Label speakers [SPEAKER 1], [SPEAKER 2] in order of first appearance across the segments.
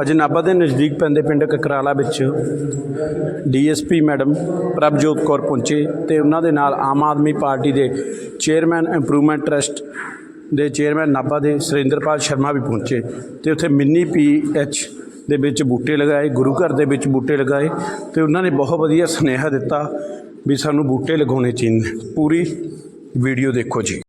[SPEAKER 1] ਅੱਜ ਨਾਭਾ ਦੇ ਨਜ਼ਦੀਕ ਪੈਂਦੇ ਪਿੰਡ ਕਕਰਾਲਾ ਵਿੱਚ ਡੀਐਸਪੀ ਮੈਡਮ ਪ੍ਰਭਜੋਤ ਕੌਰ ਪਹੁੰਚੇ ਤੇ ਉਹਨਾਂ ਦੇ ਨਾਲ ਆਮ ਆਦਮੀ ਪਾਰਟੀ ਦੇ ਚੇਅਰਮੈਨ ਇੰਪਰੂਵਮੈਂਟ ਟਰਸਟ ਦੇ ਚੇਅਰਮੈਨ ਨਾਭਾ ਦੇ ਸੁਰਿੰਦਰਪਾਲ ਸ਼ਰਮਾ ਵੀ ਪਹੁੰਚੇ ਤੇ ਉੱਥੇ ਮਿੰਨੀ ਪੀ ਪੀਐਚ ਦੇ ਵਿੱਚ ਬੂਟੇ ਲਗਾਏ, ਗੁਰੂ ਘਰ ਦੇ ਵਿੱਚ ਬੂਟੇ ਲਗਾਏ ਤੇ ਉਹਨਾਂ ਨੇ ਬਹੁਤ ਵਧੀਆ ਸੁਨੇਹਾ ਦਿੱਤਾ ਵੀ ਸਾਨੂੰ ਬੂਟੇ ਲਗਾਉਣੇ ਚਾਹੀਦੇ ਪੂਰੀ ਵੀਡੀਓ ਦੇਖੋ ਜੀ।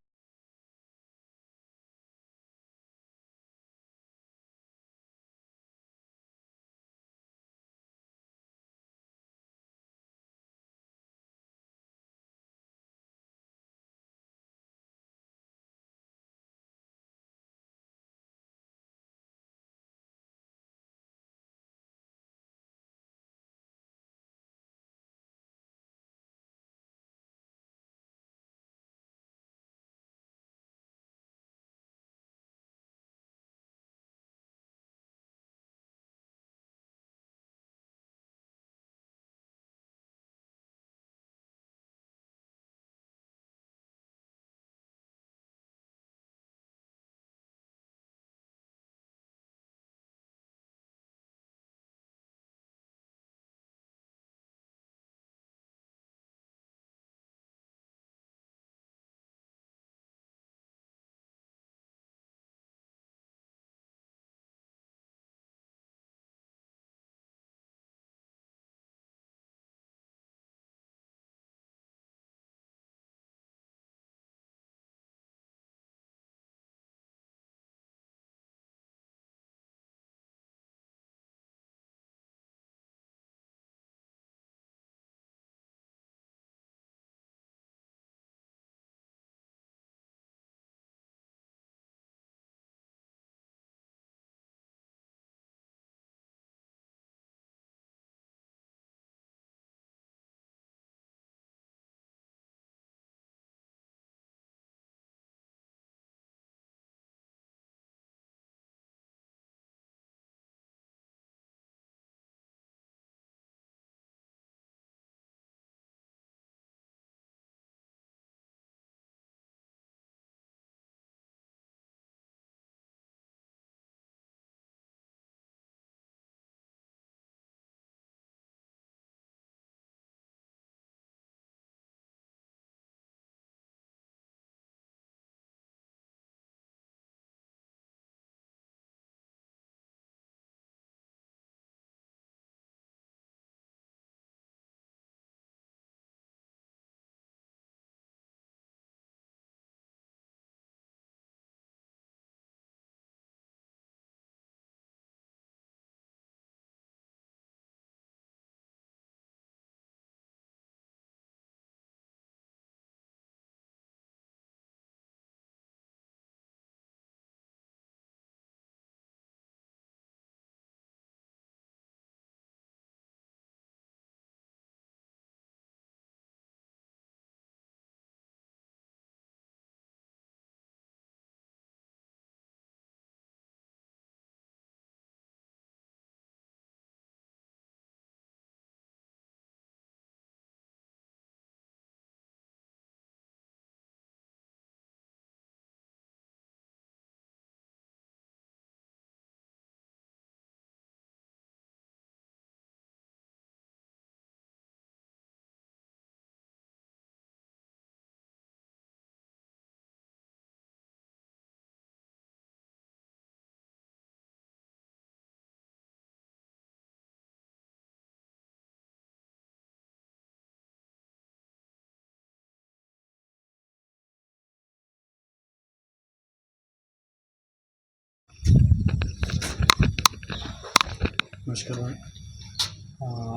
[SPEAKER 1] ਨਮਸਕਾਰ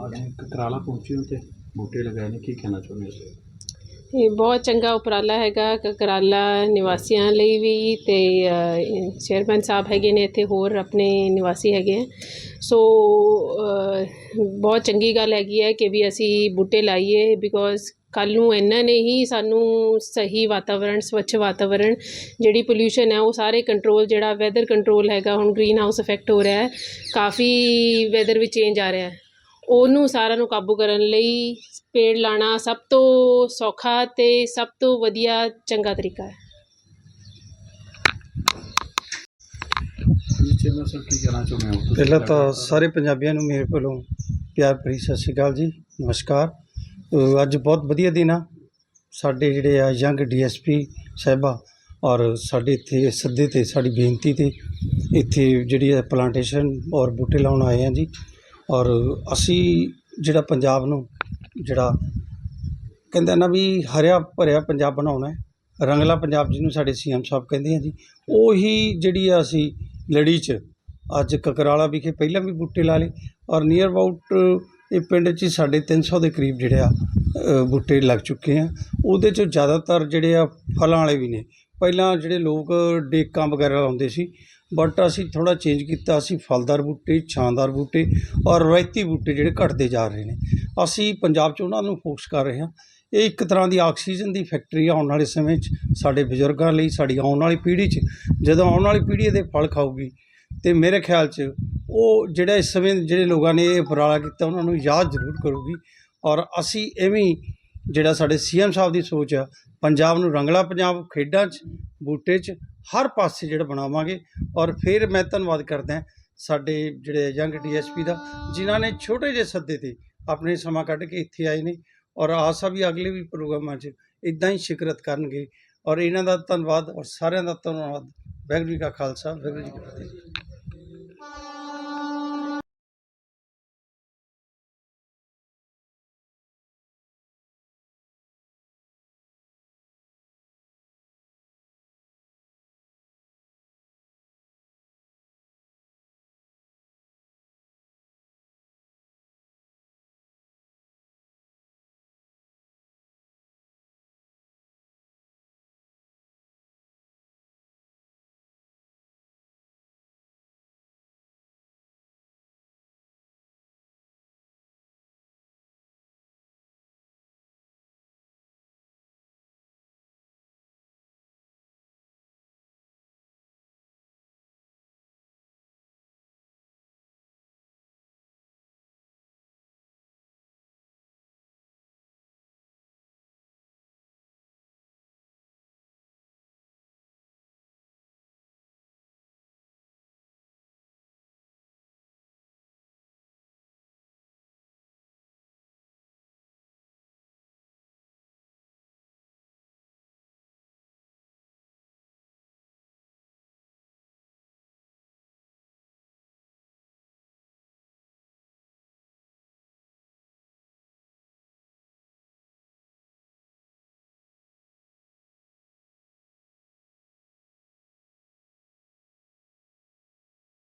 [SPEAKER 1] ਅੱਜ ਕਕਰਾਲਾ ਪਹੁੰਚੇ ਹੋ ਤੇ ਬੂਟੇ ਲਗਾਏ ਨੇ ਕੀ ਕਹਿਣਾ ਚਾਹੁੰਦੇ ਹੋ
[SPEAKER 2] ਇਹ ਬਹੁਤ ਚੰਗਾ ਉਪਰਾਲਾ ਹੈਗਾ ਕਕਰਾਲਾ ਨਿਵਾਸੀਆਂ ਲਈ ਵੀ ਤੇ ਚੇਅਰਮੈਨ ਸਾਹਿਬ ਹੈਗੇ ਨੇ ਇੱਥੇ ਹੋਰ ਆਪਣੇ ਨਿਵਾਸੀ ਹੈਗੇ ਹੈ ਸੋ ਬਹੁਤ ਚੰਗੀ ਗੱਲ ਹੈਗੀ ਹੈ ਕਿ ਵੀ ਅਸੀਂ ਬੂਟੇ ਲਾਈਏ ਬਿਕੋਜ਼ ਕੱਲ੍ਹ ਨੂੰ ਇਹਨਾਂ ਨੇ ਹੀ ਸਾਨੂੰ ਸਹੀ ਵਾਤਾਵਰਣ ਸਵੱਛ ਵਾਤਾਵਰਣ ਜਿਹੜੀ ਪੋਲਿਊਸ਼ਨ ਹੈ ਉਹ ਸਾਰੇ ਕੰਟਰੋਲ ਜਿਹੜਾ ਵੈਦਰ ਕੰਟਰੋਲ ਹੈਗਾ ਹੁਣ ਗ੍ਰੀਨ ਹਾਊਸ ਇਫੈਕਟ ਹੋ ਰਿਹਾ ਹੈ ਕਾਫੀ ਵੈਦਰ ਵਿੱਚ ਚੇਂਜ ਆ ਰਿਹਾ ਹੈ। ਉਹਨੂੰ ਸਾਰਿਆਂ ਨੂੰ ਕਾਬੂ ਕਰਨ ਲਈ ਪੇੜ ਲਾਣਾ ਸਭ ਤੋਂ ਸੌਖਾ ਤੇ ਸਭ ਤੋਂ ਵਧੀਆ ਚੰਗਾ ਤਰੀਕਾ ਹੈ।
[SPEAKER 3] ਪਹਿਲਾਂ ਤਾਂ ਸਾਰੇ ਪੰਜਾਬੀਆਂ ਨੂੰ ਮੇਰੇ ਵੱਲੋਂ ਪਿਆਰ ਭਰੀ ਸਤਿ ਸ਼੍ਰੀ ਅਕਾਲ ਜੀ ਨਮਸਕਾਰ। ਅੱਜ ਬਹੁਤ ਵਧੀਆ ਦਿਨ ਆ। ਸਾਡੇ ਜਿਹੜੇ ਆ ਯੰਗ ਡੀਐਸਪੀ ਸਾਹਿਬਾ ਔਰ ਸਾਡੇ ਇੱਥੇ ਸੱਦੇ ਤੇ, ਸਾਡੀ ਬੇਨਤੀ ਤੇ ਇੱਥੇ ਜਿਹੜੀ ਹੈ ਪਲਾਂਟੇਸ਼ਨ ਔਰ ਬੂਟੇ ਲਾਉਣ ਆਏ ਆ ਜੀ। ਔਰ ਅਸੀਂ ਜਿਹੜਾ ਪੰਜਾਬ ਨੂੰ ਜਿਹੜਾ ਕਹਿੰਦਾ ਨਾ ਵੀ ਹਰਿਆ ਭਰਿਆ ਪੰਜਾਬ ਬਣਾਉਣਾ ਹੈ। ਰੰਗਲਾ ਪੰਜਾਬ ਜਿਹਨੂੰ ਸਾਡੇ ਸੀਐਮ ਸਾਹਿਬ ਕਹਿੰਦੇ ਆ ਜੀ। ਉਹੀ ਜਿਹੜੀ ਆ ਅਸੀਂ ਲੜੀ 'ਚ ਅੱਜ ਕਕਰਾਲਾ ਵਿਖੇ ਪਹਿਲਾਂ ਵੀ ਬੂਟੇ ਲਾ ਲਏ ਔਰ ਨੀਅਰ ਅਬਾਊਟ ਇਹ ਪਿੰਡ 'ਚ ਹੀ ਸਾਡੇ 300 ਦੇ ਕਰੀਬ ਜਿਹੜੇ ਆ ਬੂਟੇ ਲੱਗ ਚੁੱਕੇ ਆ। ਉਹਦੇ 'ਚੋਂ ਜ਼ਿਆਦਾਤਰ ਜਿਹੜੇ ਆ ਫਲਾਂ ਵਾਲੇ ਵੀ ਨੇ। ਪਹਿਲਾਂ ਜਿਹੜੇ ਲੋਕ ਡੇਕਾਂ ਵਗੈਰਾ ਲਾਉਂਦੇ ਸੀ ਬਟ ਅਸੀਂ ਥੋੜਾ ਚੇਂਜ ਕੀਤਾ। ਅਸੀਂ ਫਲਦਾਰ ਬੂਟੇ, ਛਾਂਦਾਰ ਬੂਟੇ ਔਰ ਰਵਾਇਤੀ ਬੂਟੇ ਜਿਹੜੇ ਘਟਦੇ ਜਾ ਰਹੇ ਨੇ। ਅਸੀਂ ਪੰਜਾਬ 'ਚ ਉਹਨਾਂ ਨੂੰ ਫੋਕਸ ਕਰ ਰਹੇ ਹਾਂ। ਇਹ ਇੱਕ ਤਰ੍ਹਾਂ ਦੀ ਆਕਸੀਜਨ ਦੀ ਫੈਕਟਰੀ ਆਉਣ ਵਾਲੇ ਸਮੇਂ 'ਚ, ਸਾਡੇ ਬਜ਼ੁਰਗਾਂ ਲਈ, ਸਾਡੀ ਆਉਣ ਵਾਲੀ ਪੀੜ੍ਹੀ 'ਚ। ਜਦੋਂ ਆਉਣ ਵਾਲੀ ਪੀੜ੍ਹੀ ਇਹਦੇ ਫਲ ਖਾਊਗੀ, ਤੇ ਮੇਰੇ ਖਿਆਲ 'ਚ ਉਹ ਜਿਹੜਾ ਇਸ ਸਮੇਂ ਜਿਹੜੇ ਲੋਕਾਂ ਨੇ ਇਹ ਉਪਰਾਲਾ ਕੀਤਾ, ਉਹਨਾਂ ਨੂੰ ਯਾਦ ਜ਼ਰੂਰ ਕਰੂਗੀ। ਔਰ ਅਸੀਂ ਐਵੇਂ ਜਿਹੜਾ ਸਾਡੇ ਸੀਐਮ ਸਾਹਿਬ ਦੀ ਸੋਚ ਆ, ਪੰਜਾਬ ਨੂੰ ਰੰਗਲਾ ਪੰਜਾਬ ਖੇਡਾਂ 'ਚ, ਬੂਟੇ 'ਚ, ਹਰ ਪਾਸੇ ਜਿਹੜਾ ਬਣਾਵਾਂਗੇ। ਔਰ ਫਿਰ ਮੈਂ ਧੰਨਵਾਦ ਕਰਦਾ ਸਾਡੇ ਜਿਹੜੇ ਯੰਗ ਡੀਐਸਪੀ ਦਾ, ਜਿਨ੍ਹਾਂ ਨੇ ਛੋਟੇ ਜਿਹੇ ਸੱਦੇ ਤੇ ਆਪਣੇ ਸਮਾਂ ਕੱਢ ਕੇ ਇੱਥੇ ਆਏ ਨੇ। ਔਰ ਆਸਾ ਵੀ ਅਗਲੇ ਵੀ ਪ੍ਰੋਗਰਾਮਾਂ 'ਚ ਇਦਾਂ ਹੀ ਸ਼ਿਕਰਤ ਕਰਨਗੇ। ਔਰ ਇਹਨਾਂ ਦਾ ਧੰਨਵਾਦ ਔਰ ਸਾਰਿਆਂ ਦਾ ਧੰਨਵਾਦ। ਵਾਹਿਗੁਰੂ ਜੀ ਕਾ ਖਾਲਸਾ, ਵਾਹਿਗੁਰੂ ਜੀ ਕੀ ਫਤਿਹ।